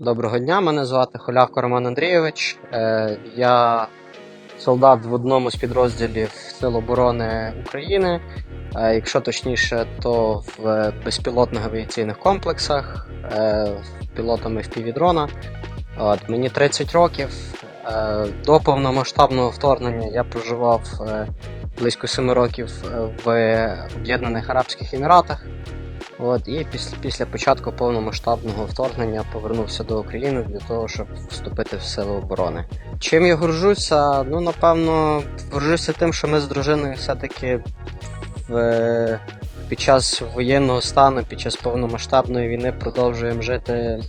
Доброго дня, мене звати Холявко Роман Андрійович. Е, Я солдат в одному з підрозділів Сил оборони України. Е, Якщо точніше, то в безпілотних авіаційних комплексах, е, пілотами впівдрона. От, мені 30 років. До повномасштабного вторгнення я проживав близько 7 років в Об'єднаних Арабських Еміратах. От, і після, після початку повномасштабного вторгнення повернувся до України для того, щоб вступити в сили оборони. Чим я горжуся? Ну, напевно, горжуся тим, що ми з дружиною все-таки в, під час воєнного стану, під час повномасштабної війни продовжуємо жити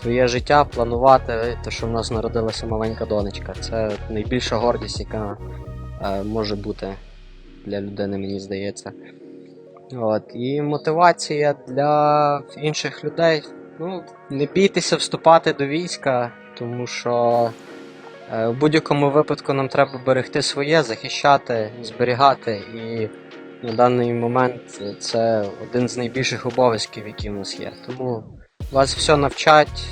своє життя, планувати, те, що в нас народилася маленька донечка. Це найбільша гордість, яка е, може бути для людини, мені здається. От, і мотивація для інших людей. Ну, не бійтеся вступати до війська, тому що е, в будь-якому випадку нам треба берегти своє, захищати, зберігати. І на даний момент це один з найбільших обов'язків, які в нас є. Тому вас все навчать,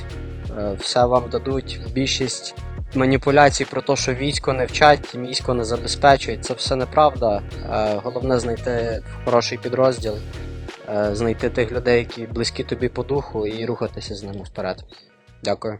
е, все вам дадуть. Більшість маніпуляцій про те, що військо не вчать, військо не забезпечують, це все неправда. Е, Головне знайти хороший підрозділ, е, знайти тих людей, які близькі тобі по духу, і рухатися з ними вперед. Дякую.